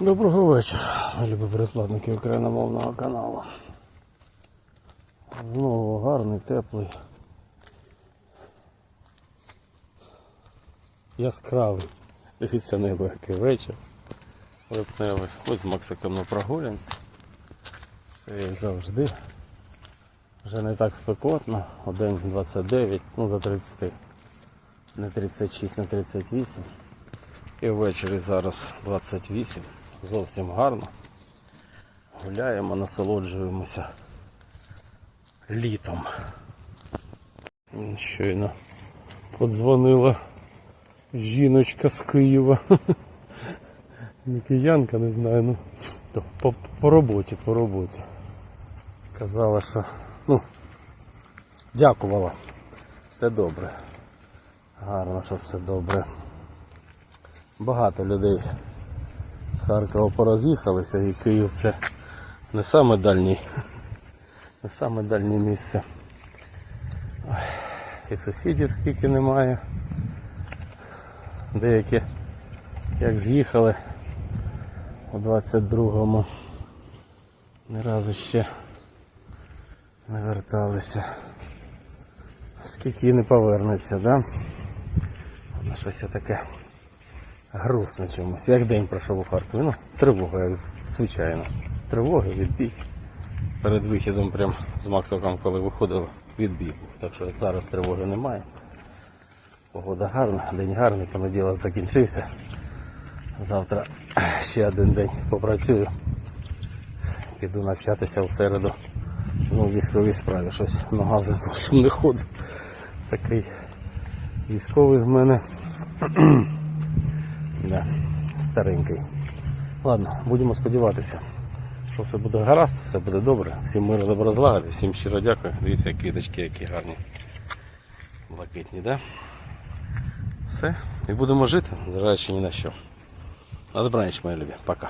Доброго вечора, любі перекладники україномовного каналу. Знову гарний, теплий. Яскравий. Дивіться небо, який вечір. Липневий. Ось з Максиком на прогулянці. Все як завжди. Вже не так спекотно. День 29, ну до 30. Не 36, не 38. І ввечері зараз 28. Зовсім гарно. Гуляємо, насолоджуємося літом. Щойно подзвонила жіночка з Києва. Не не знаю, ну то по, по роботі, по роботі. Казала, що ну, дякувала. Все добре. Гарно, що все добре. Багато людей з Харкова пороз'їхалися і Київ це не саме дальній, не саме дальнє місце. І сусідів скільки немає. Деякі як з'їхали у 22-му, ні разу ще не верталися. Скільки не повернеться, да? Воно щось таке грустно чомусь. Як день пройшов у Харкові. Ну, тривога, як звичайно. Тривоги, відбій. Перед вихідом прям з Максоком, коли виходили, відбій. Так що зараз тривоги немає. Погода гарна, день гарний, понеділок закінчився. Завтра ще один день попрацюю. Піду навчатися в середу. Знову військовій справі. Щось нога вже зовсім не ходить. Такий військовий з мене. Да, старенький. Ладно, будемо сподіватися, що все буде гаразд, все буде добре. Всім миру, добро злагоди, всім щиро дякую. Дивіться, які квіточки, які гарні. Блакитні, да? Все. І будемо жити, зважаючи ні на що. А добраніч, мої любі. Пока.